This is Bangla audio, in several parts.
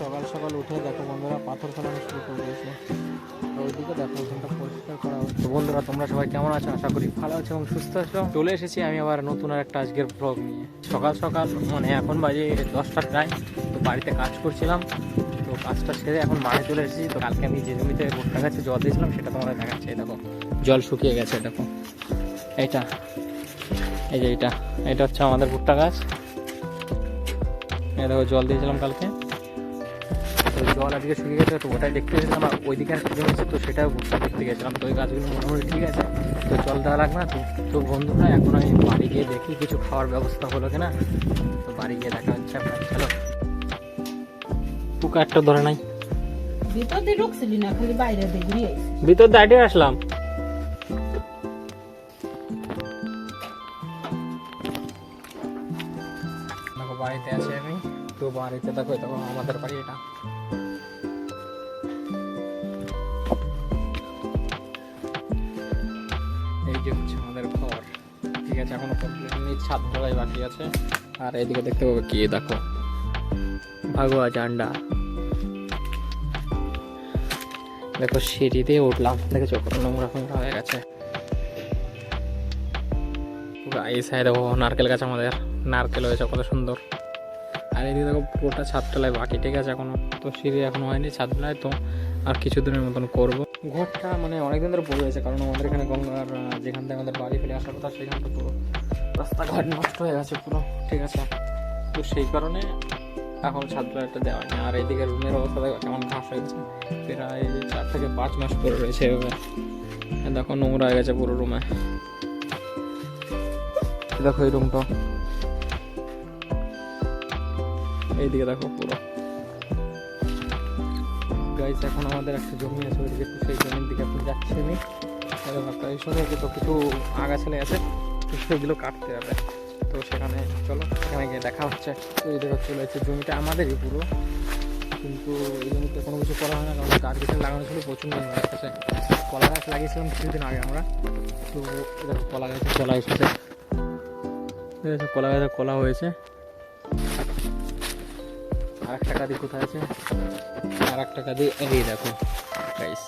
সকাল সকাল উঠে দেখো বন্ধুরা পাথর ফেলানো শুরু করে দিয়েছে। ওইদিকে দেখো, ওখানটা পরিষ্কার করা হচ্ছে বন্ধুরা, তোমরা সবাই কেমন আছো? আশা করি ভালো আছো এবং সুস্থ আছো। চলে এসেছি আমি আবার নতুন আর একটা আজকের ব্লগ নিয়ে। সকাল সকাল মানে এখন বাজে দশটা প্রায়, তো বাড়িতে কাজ করছিলাম। তো কাজটা সেরে এখন মাঠে চলে এসেছি। তো কালকে আমি যে জমিতে ভুট্টা গাছে জল দিয়েছিলাম, সেটা তোমাদের দেখাচ্ছে। দেখো, জল শুকিয়ে গেছে, দেখো। এইটা, এই যে এইটা। এটা হচ্ছে আমাদের ভুট্টা গাছ। এই দেখো, জল দিয়েছিলাম কালকে। তো জল আজকে শুকিয়ে গেছে তো ওটাই দেখতে গেছিলাম আর ওইদিকে একটা জমি আছে তো সেটাও ভুট্টা দেখতে গেছিলাম। তো ওই গাছগুলো মোটামুটি ঠিক আছে তো জল দেওয়া লাগবে না তো তো বন্ধুরা এখন আমি বাড়ি গিয়ে দেখি কিছু খাওয়ার ব্যবস্থা হলো কিনা। তো বাড়ি গিয়ে দেখা হচ্ছে আপনার চলো। একটা ধরে নাই। ভিতর দিয়ে ঢুকছিলি না খালি বাইরে দিয়ে ভিতর দাঁড়িয়ে আসলাম। বাড়িতে আছি আমি। তো বাড়িতে দেখো দেখো আমাদের বাড়ি, এটা। এই যে হচ্ছে আমাদের ঘর। ঠিক আছে, এখনও কমপ্লিট নেই ছাদ ঢালাই বাকি আছে। আর এদিকে দেখতে পাবো কি, দেখো। ভাগোয়া জান্ডা। দেখো, সিঁড়ি দিয়ে উঠলাম, দেখেছ? কত নোংরা ফোংরা হয়ে গেছে। এই সাইডে দেখো নারকেল গাছ আমাদের। নারকেল হয়েছে, কত সুন্দর। আর এদিকে দেখো পুরোটা ছাদতলায় বাকি, ঠিক আছে? এখনও তো সিঁড়ি এখনও হয়নি ছাদতলায় তো আর কিছুদিনের মতন করব। ঘরটা মানে অনেকদিন ধরে পড়ে রয়েছে, কারণ আমাদের এখানে গঙ্গার যেখান থেকে আমাদের বাড়ি ফেলে আসার কথা সেখানটা পুরো রাস্তাঘাট নষ্ট হয়ে গেছে পুরো, ঠিক আছে? তো সেই কারণে এখন ছাদতলাটা দেওয়া নেই আর এইদিকে রুমের অবস্থা দেখো, কেমন ঘাস হয়ে গেছে প্রায় চার থেকে পাঁচ মাস পরে রয়েছে এভাবে। দেখো নোংরা হয়ে গেছে পুরো রুমে। দেখো এই রুমটা। এইদিকে দেখো পুরো। গাইস এখন আমাদের একটা জমি আছে, ওইদিকে একটু সেই জমির দিকে এখন যাচ্ছি আমি। দেখো একটা এই সঙ্গে তো কিছু আগাছালি আছে? সেগুলো কাটতে হবে। তো সেখানে চলো, সেখানে গিয়ে দেখা হচ্ছে। তো এই দেখো চলে যাচ্ছে জমিটা আমাদেরই পুরো। কিন্তু এই জমিতে কোনো কিছু করা হয় না, কারণ গাছ লাগানো ছিল প্রচুর গেছে কলা গাছ লাগিয়েছিলাম কিছুদিন আগে আমরা। তো দেখো কলা গাছে কলা এসেছে। আছে কলা গাছে কলা হয়েছে। আর একটা কাদি কোথায় আছে? আর একটা কাদি এই দেখো গাইস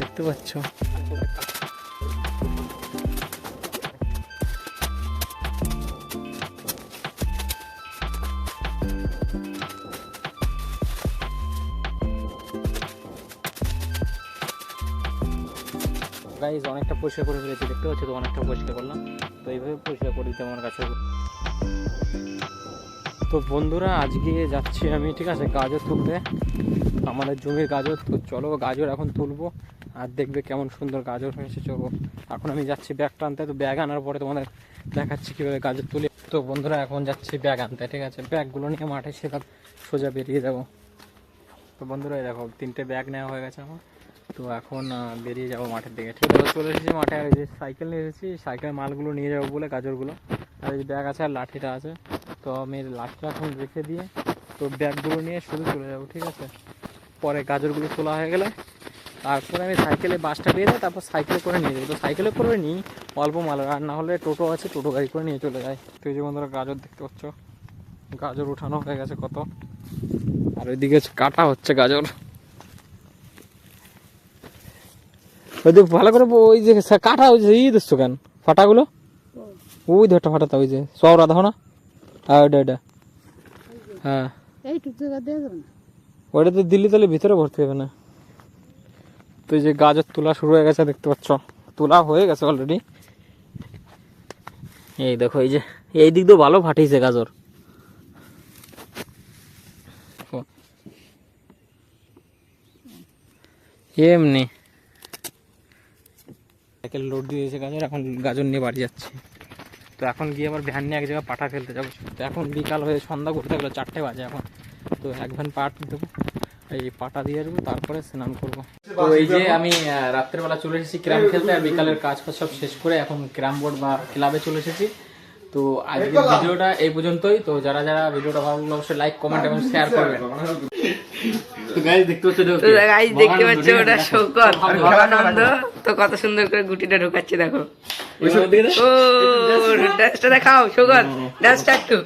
দেখতে পাচ্ছ? গাইজ অনেকটা পরিষ্কার করে ফেলেছি, দেখতে পাচ্ছি তো? অনেকটা পরিষ্কার করলাম। তো এইভাবে পরিষ্কার করে দিতে আমার কাছে তো বন্ধুরা, আজকে যাচ্ছি আমি, ঠিক আছে, গাজর তুলতে। আমাদের জমির গাজর। তো চলো গাজর এখন তুলবো, আর দেখবে কেমন সুন্দর গাজর হয়েছে, চলো। এখন আমি যাচ্ছি ব্যাগ টানতে, তো ব্যাগ আনার পরে তোমাদের দেখাচ্ছি কীভাবে গাজর তুলি। তো বন্ধুরা, এখন যাচ্ছি ব্যাগ আনতে, ঠিক আছে? ব্যাগগুলো নিয়ে মাঠে সেটা সোজা বেরিয়ে যাব। তো বন্ধুরা দেখো, তিনটে ব্যাগ নেওয়া হয়ে গেছে আমার। তো এখন বেরিয়ে যাব মাঠের দিকে, ঠিক আছে? চলে এসেছি মাঠে, আর যে সাইকেল নিয়ে এসেছি, সাইকেল মালগুলো নিয়ে যাব বলে গাজরগুলো। আর এই ব্যাগ আছে আর লাঠিটা আছে। তো আমি লাঠিটা এখন রেখে দিয়ে তো ব্যাগগুলো নিয়ে শুধু চলে যাব ঠিক আছে? পরে গাজরগুলো তোলা হয়ে গেলে তারপরে আমি সাইকেলে বাসটা পেয়ে যাই তারপর সাইকেলে করে নিয়ে যাই। তো সাইকেলে করে নিই অল্প মাল আর না হলে টোটো আছে টোটো গাড়ি করে নিয়ে চলে যায় তো এই যে বন্ধুরা গাজর দেখতে পাচ্ছ গাজর উঠানো হয়ে গেছে কত। আর ওইদিকে কাটা হচ্ছে গাজর। ওই যে ভালো করে ওই যে কাটা ওই যে ই দিচ্ছ কেন? ফাটাগুলো? ওই ধরটা ফাটাতে ওই যে সব রাধা না। হ্যাঁ ওইটা ওইটা হ্যাঁ। ওইটা তো দিল্লি তাহলে ভিতরে ভর্তি হবে না। তো এই যে গাজর তোলা শুরু হয়ে গেছে দেখতে পাচ্ছ? তোলা হয়ে গেছে অলরেডি এই দেখো এই যে এই দিক দিয়ে ভালো ফাটিয়েছে গাজর। ও। এমনি। সাইকেল লোড দিয়ে দিয়েছে গাজর এখন গাজর নিয়ে বাড়ি যাচ্ছে। তো এখন গিয়ে আবার ভ্যান নিয়ে এক জায়গায় পাঠা ফেলতে যাব। তো এখন বিকাল হয়ে সন্ধ্যা ঘুরতে গেলো, চারটে বাজে এখন। তো এক ভ্যান পাট দেবো, এই পাটা দিয়ে আসব তারপরে স্নান করব। তো এই যে আমি রাত্রেবেলা চলে এসেছি ক্যারাম খেলতে, আর বিকালের কাজ সব শেষ করে এখন ক্যারাম বোর্ড বা ক্লাবে চলে এসেছি। তো আজকের ভিডিওটা এই পর্যন্তই। তো যারা যারা ভিডিওটা ভালো লাগল অবশ্যই লাইক কমেন্ট এবং শেয়ার করবেন। গাইজ দেখতে পাচ্ছ ওটা শৌকত। ভগানন্দ তো কত সুন্দর করে গুটিটা ঢোকাচ্ছে দেখো। ও দেখাও শৌকত। একটু।